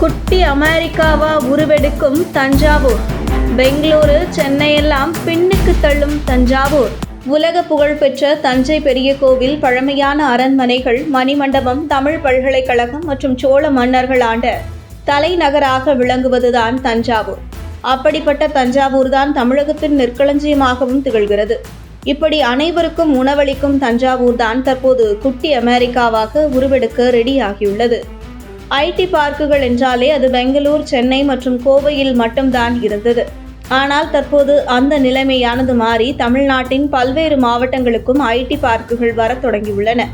குட்டி அமெரிக்காவா உருவெடுக்கும் தஞ்சாவூர். பெங்களூரு சென்னையெல்லாம் பின்னுக்கு தள்ளும் தஞ்சாவூர். உலக புகழ்பெற்ற தஞ்சை பெரிய கோவில் பழமையான அரண்மனைகள் மணிமண்டபம் தமிழ் பல்கலைக்கழகம் மற்றும் சோழ மன்னர்கள் ஆண்ட தலைநகராக விளங்குவதுதான் தஞ்சாவூர். அப்படிப்பட்ட தஞ்சாவூர் தான் தமிழகத்தின் நெற்களஞ்சியமாகவும் திகழ்கிறது. இப்படி அனைவருக்கும் உணவளிக்கும் தஞ்சாவூர் தான் தற்போது குட்டி அமெரிக்காவாக உருவெடுக்க ரெடியாகியுள்ளது ஐடி பார்க்குகள் என்றாலே அது பெங்களூர் சென்னை மற்றும் கோவையில் மட்டும்தான் இருந்தது. ஆனால் தற்போது அந்த நிலைமையானது மாறி தமிழ்நாட்டின் பல்வேறு மாவட்டங்களுக்கும் ஐடி பார்க்குகள் வரத் தொடங்கியுள்ளன.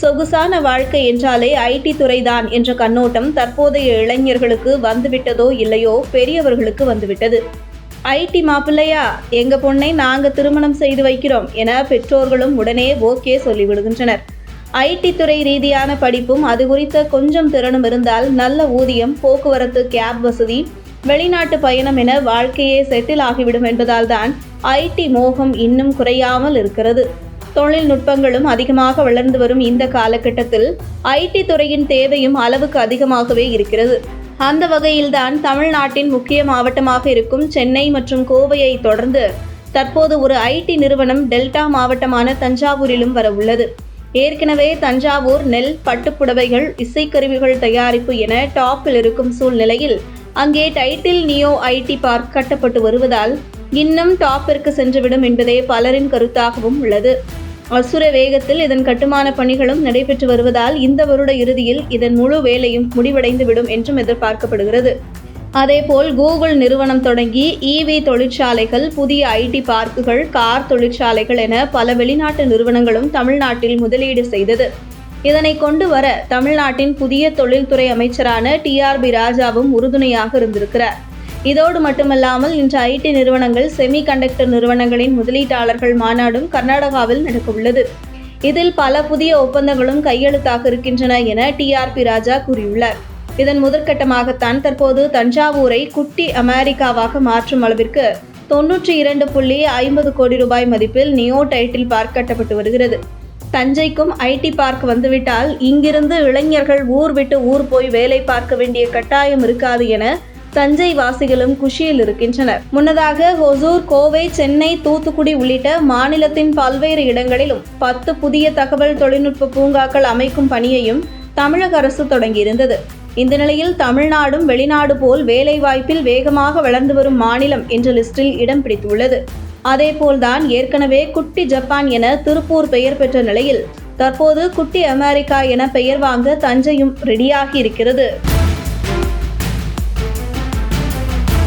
சொகுசான வாழ்க்கை என்றாலே ஐடி துறைதான் என்ற கண்ணோட்டம் தற்போதைய இளைஞர்களுக்கு வந்துவிட்டதோ இல்லையோ பெரியவர்களுக்கு வந்துவிட்டது. ஐடி மாப்பிள்ளையா எங்க பொண்ணை நாங்க திருமணம் செய்து வைக்கிறோம் என பெற்றோர்களும் உடனே ஓகே சொல்லிவிடுகின்றனர். ஐடி துறை ரீதியான படிப்பும் அது குறித்த கொஞ்சம் திறனும் இருந்தால் நல்ல ஊதியம் போக்குவரத்து கேப் வசதி வெளிநாட்டு பயணம் என வாழ்க்கையே செட்டில் ஆகிவிடும் என்பதால் தான் ஐடி மோகம் இன்னும் குறையாமல் இருக்கிறது. தொழில்நுட்பங்களும் அதிகமாக வளர்ந்து வரும் இந்த காலகட்டத்தில் ஐடி துறையின் தேவையும் அளவுக்கு அதிகமாகவே இருக்கிறது. அந்த வகையில்தான் தமிழ்நாட்டின் முக்கிய மாவட்டமாக இருக்கும் சென்னை மற்றும் கோவையை தொடர்ந்து தற்போது ஒரு ஐடி நிறுவனம் டெல்டா மாவட்டமான தஞ்சாவூரிலும் வர உள்ளது. ஏற்கனவே தஞ்சாவூர் நெல் பட்டுப்புடவைகள் இசைக்கருவிகள் தயாரிப்பு என டாப்பில் இருக்கும் சூழ்நிலையில் அங்கே டைட்டில் நியோ ஐடி பார்க் கட்டப்பட்டு வருவதால் இன்னும் டாப்பிற்கு சென்றுவிடும் என்பதே பலரின் கருத்தாகவும் உள்ளது. அசுர வேகத்தில் இதன் கட்டுமான பணிகளும் நடைபெற்று வருவதால் இந்த வருட இறுதியில் இதன் முழு வேலையும் முடிவடைந்துவிடும் என்றும் எதிர்பார்க்கப்படுகிறது. அதேபோல் கூகுள் நிறுவனம் தொடங்கி இவி தொழிற்சாலைகள் புதிய ஐடி பார்க்குகள் கார் தொழிற்சாலைகள் என பல வெளிநாட்டு நிறுவனங்களும் தமிழ்நாட்டில் முதலீடு செய்தது. இதனை கொண்டு வர தமிழ்நாட்டின் புதிய தொழில்துறை அமைச்சரான டிஆர்பி ராஜாவும் உறுதுணையாக இருந்திருக்கிறார். இதோடு மட்டுமல்லாமல் இன்று ஐடி நிறுவனங்கள் செமி கண்டக்டர் நிறுவனங்களின் முதலீட்டாளர்கள் மாநாடும் கர்நாடகாவில் நடக்கவுள்ளது. இதில் பல புதிய ஒப்பந்தங்களும் கையெழுத்தாக இருக்கின்றன என டிஆர்பி ராஜா கூறியுள்ளார். இதன் முதற்கட்டமாகத்தான் தற்போது தஞ்சாவூரை குட்டி அமெரிக்காவாக மாற்றும் அளவிற்கு தொன்னூற்றி இரண்டு புள்ளி ஐம்பது கோடி ரூபாய் மதிப்பில் நியோ டைட்டில் பார்க் கட்டப்பட்டு வருகிறது. தஞ்சைக்கும் ஐடி பார்க் வந்துவிட்டால் இங்கிருந்து இளைஞர்கள் ஊர் விட்டு ஊர் போய் வேலை பார்க்க வேண்டிய கட்டாயம் இருக்காது என தஞ்சை வாசிகளும் குஷியில் இருக்கின்றனர். முன்னதாக ஹொசூர் கோவை சென்னை தூத்துக்குடி உள்ளிட்ட மாநிலத்தின் பல்வேறு இடங்களிலும் பத்து புதிய தகவல் தொழில்நுட்ப பூங்காக்கள் அமைக்கும் பணியையும் தமிழக அரசு தொடங்கியிருந்தது. இந்த நிலையில் தமிழ்நாடும் வெளிநாடு போல் வேலைவாய்ப்பில் வேகமாக வளர்ந்து வரும் மாநிலம் என்ற லிஸ்டில் இடம் பிடித்துள்ளது. அதேபோல்தான் ஏற்கனவே குட்டி ஜப்பான் என திருப்பூர் பெயர் பெற்ற நிலையில் தற்போது குட்டி அமெரிக்கா என பெயர் வாங்க தஞ்சையும் ரெடியாகி இருக்கிறது.